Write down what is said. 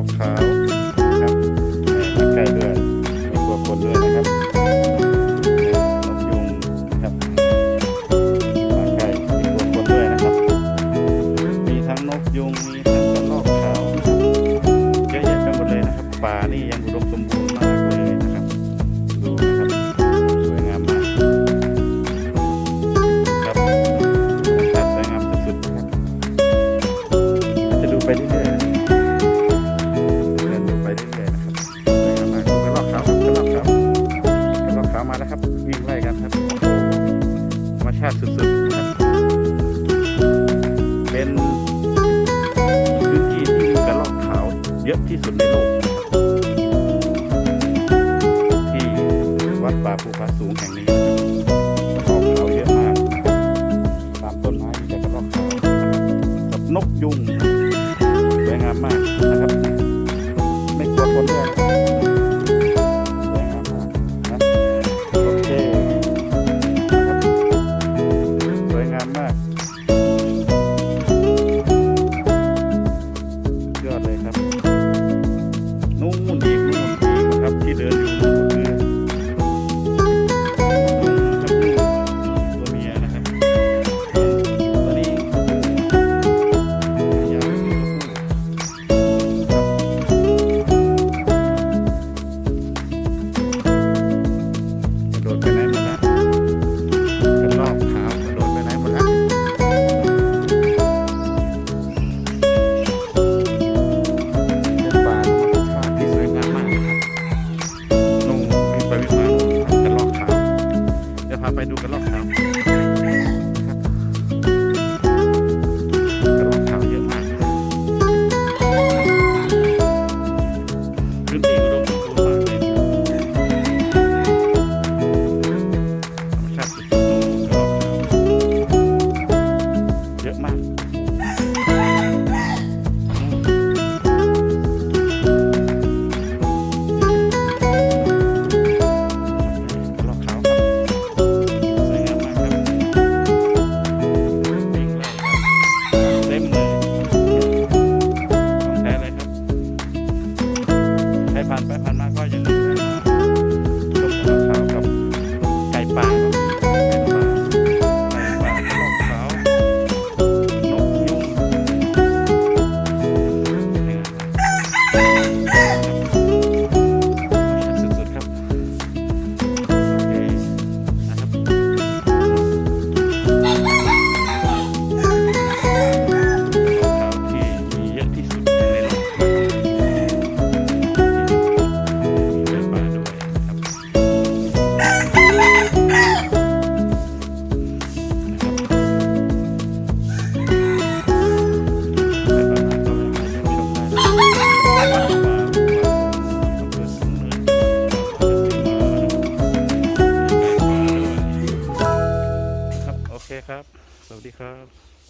of huh? ครับ วิ่งไล่กันครับ ธรรมชาติสุดๆนะครับ เป็นพื้นที่ที่มีกระรอกขาวเยอะที่สุดในโลกนะครับที่วัดป่าภูผาสูงแห่งนี้นะครับกระรอกขาวเยอะมากตามต้นไม้มีแต่กระรอกขาวนกับนกยุงสวยงามมากนะครับ ไม่กลัวคนด้วย มมาก Okay.